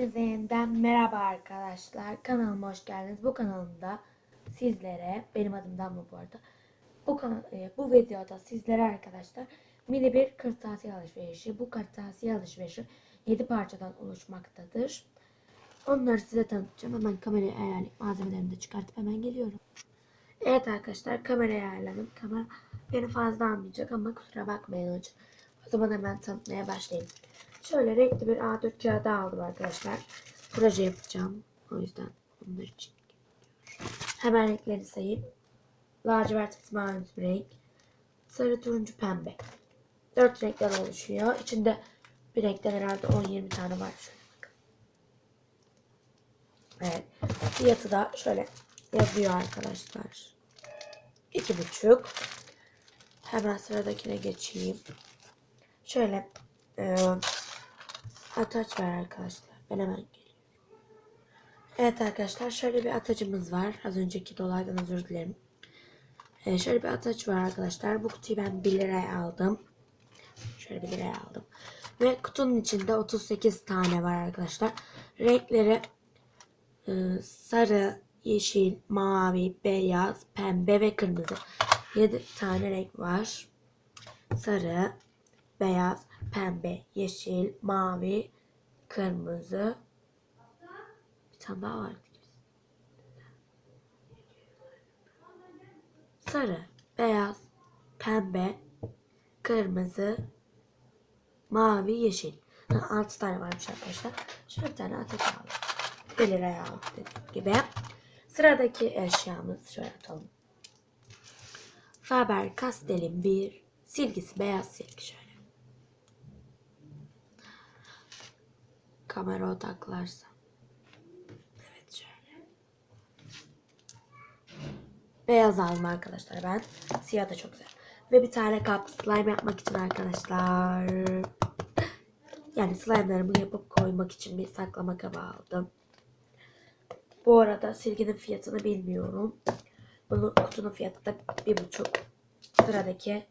Hepinize yeniden merhaba arkadaşlar. Kanalıma hoş geldiniz. Bu kanalımda sizlere, benim adım Damla bu arada. Bu, kanal, e, bu videoda sizlere arkadaşlar mini bir kırtasiye alışverişi. Bu kırtasiye alışverişi 7 parçadan oluşmaktadır. Onları size tanıtacağım. Hemen kamerayı ayarlayıp malzemelerimi de çıkartıp hemen geliyorum. Evet arkadaşlar kamerayı ayarladım. Kamera beni fazla almayacak ama kusura bakmayın hocam. O zaman hemen tanıtmaya başlayayım. Şöyle renkli bir A4 kağıdı aldım arkadaşlar. Proje yapacağım. O yüzden onlar için. Hemen renkleri sayayım. Lacivert mavi bir renk. Sarı, turuncu, pembe. Dört renkten oluşuyor. İçinde bir renkten herhalde 10-20 tane var. Şöyle bakın. Evet. Fiyatı da şöyle yazıyor arkadaşlar. İki buçuk. Hemen sıradakine geçeyim. Şöyle e, ataç var arkadaşlar. Ben hemen geliyorum. Evet arkadaşlar şöyle bir atacımız var. Az önceki dolaydan özür dilerim. E, şöyle bir ataç var arkadaşlar. Bu kutuyu ben 1 liraya aldım. Şöyle 1 liraya aldım. Ve kutunun içinde 38 tane var arkadaşlar. Renkleri e, sarı, yeşil, mavi, beyaz, pembe ve kırmızı. 7 tane renk var. Sarı, beyaz, pembe, yeşil, mavi, kırmızı. Bir tane daha vardı. Sarı, beyaz, pembe, kırmızı, mavi, yeşil. Ha, 6 tane varmış arkadaşlar. Şöyle bir tane ateş aldım. 1 liraya dediğim gibi. Sıradaki eşyamız şöyle atalım. Faber Castell'in bir silgisi beyaz silgi şöyle. Kamera odaklarsa. Evet şöyle. Beyaz aldım arkadaşlar ben. Siyah da çok güzel. Ve bir tane kap slime yapmak için arkadaşlar. Yani slime'larımı yapıp koymak için bir saklama kabı aldım. Bu arada silginin fiyatını bilmiyorum. Bunun kutunun fiyatı da bir buçuk. Sıradaki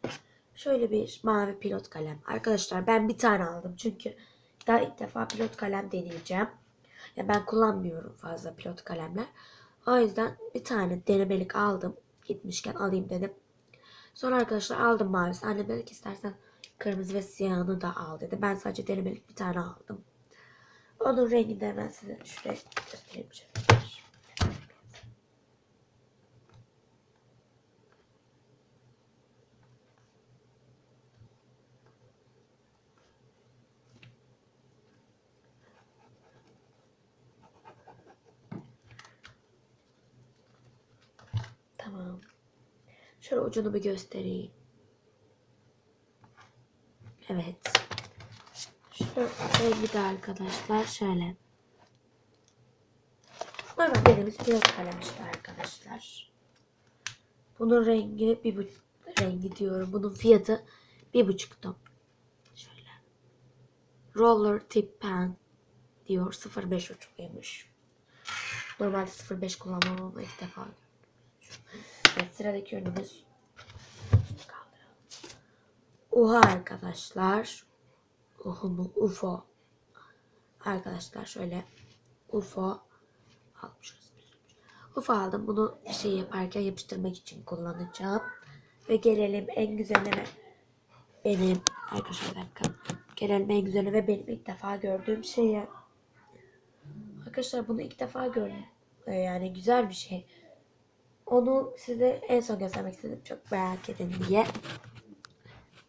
şöyle bir mavi pilot kalem. Arkadaşlar ben bir tane aldım çünkü daha ilk defa pilot kalem deneyeceğim. Ya ben kullanmıyorum fazla pilot kalemler. O yüzden bir tane denemelik aldım. Gitmişken alayım dedim. Sonra arkadaşlar aldım mavisi. Annem dedi ki istersen kırmızı ve siyahını da al dedi. Ben sadece denemelik bir tane aldım. Onun rengini de hemen size şuraya göstereyim. Tamam. Şöyle ucunu bir göstereyim. Evet. Şu rengi de arkadaşlar şöyle. Normal dediğimiz pilot kalem işte arkadaşlar. Bunun rengi bir bu rengi diyorum. Bunun fiyatı bir buçuk ton. Şöyle. Roller tip pen diyor. 0.5 uçluymuş. Normalde 0.5 kullanmam ama ilk defa Evet, sıradaki ürünümüz. Uha arkadaşlar. Uhu mu? UFO. Arkadaşlar şöyle UFO almışız. UFO aldım. Bunu şey yaparken yapıştırmak için kullanacağım. Ve gelelim en güzeline benim arkadaşlar dakika. Gelelim en güzeline ve benim ilk defa gördüğüm şeye. Arkadaşlar bunu ilk defa gördüm. Ee, Yani güzel bir şey. Onu size en son göstermek istedim. Çok merak edin diye.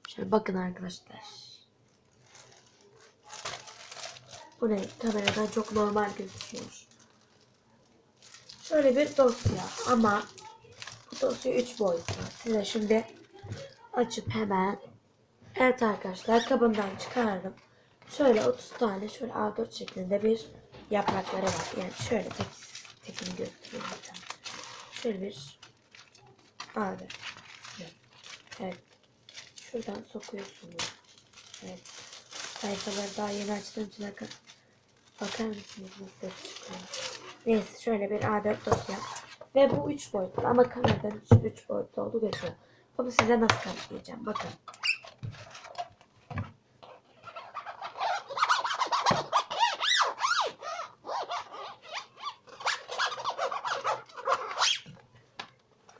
Şöyle bakın arkadaşlar. Bu ne? Kameradan çok normal gözüküyor. Şöyle bir dosya ama bu dosya 3 boyutlu. Size şimdi açıp hemen Evet arkadaşlar kabından çıkardım. Şöyle 30 tane şöyle A4 şeklinde bir yaprakları var. Yani şöyle tek, tekini tane. Şöyle bir abi. Evet. Şuradan sokuyorsunuz. Evet. Sayfaları daha yeni açtığım için. Bakar mısınız nasıl çıkıyor? Neyse şöyle bir A4 dosya. Ve bu 3 boyutlu ama kameradan 3 boyutlu olduğu gözüküyor. Bunu size nasıl kanıtlayacağım? Bakın.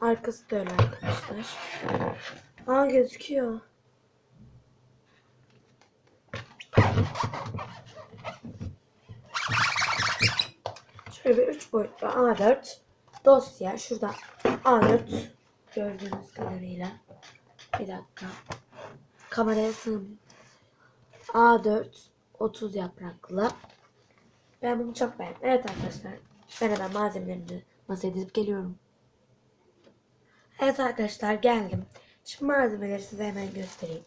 Arkası da öyle arkadaşlar. Aa gözüküyor. Şöyle bir üç boyutlu A4 dosya. Şurada A4 gördüğünüz kadarıyla. Bir dakika. Kameraya sığmıyor. A4 30 yapraklı. Ben bunu çok beğendim. Evet arkadaşlar. Ben hemen malzemelerimi masaya dizip geliyorum. Evet arkadaşlar geldim. Şimdi malzemeleri size hemen göstereyim.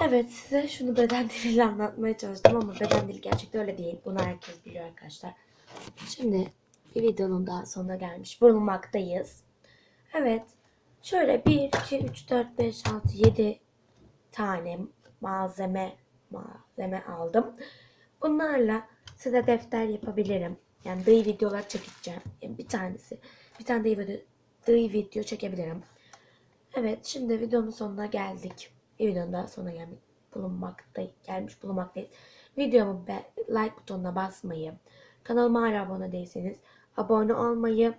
Evet size şunu beden diliyle anlatmaya çalıştım ama beden dili gerçekten öyle değil. Bunu herkes biliyor arkadaşlar. Şimdi bir videonun daha sonuna gelmiş bulunmaktayız. Evet. Şöyle 1, 2, 3, 4, 5, 6, 7 tane malzeme malzeme aldım. Bunlarla size defter yapabilirim. Yani dayı videolar çekeceğim. Yani bir tanesi. Bir tane dayı video, dayı video çekebilirim. Evet şimdi videonun sonuna geldik. Bir videonun daha sonuna gelmek bulunmakta gelmiş bulunmaktayız. Videomu be, like butonuna basmayı, kanalıma hala abone değilseniz abone olmayı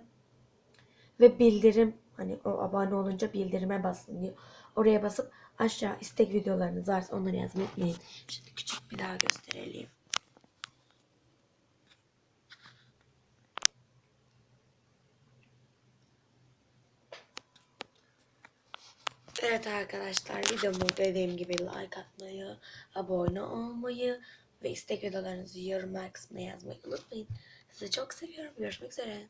ve bildirim hani o abone olunca bildirime basın diyor. Oraya basıp aşağı istek videolarınız varsa onları yazmayı unutmayın. Şimdi küçük bir daha gösterelim. Evet arkadaşlar videomu dediğim gibi like atmayı, abone olmayı ve istek videolarınızı yorumlar kısmına yazmayı unutmayın. Sizi çok seviyorum. Görüşmek üzere.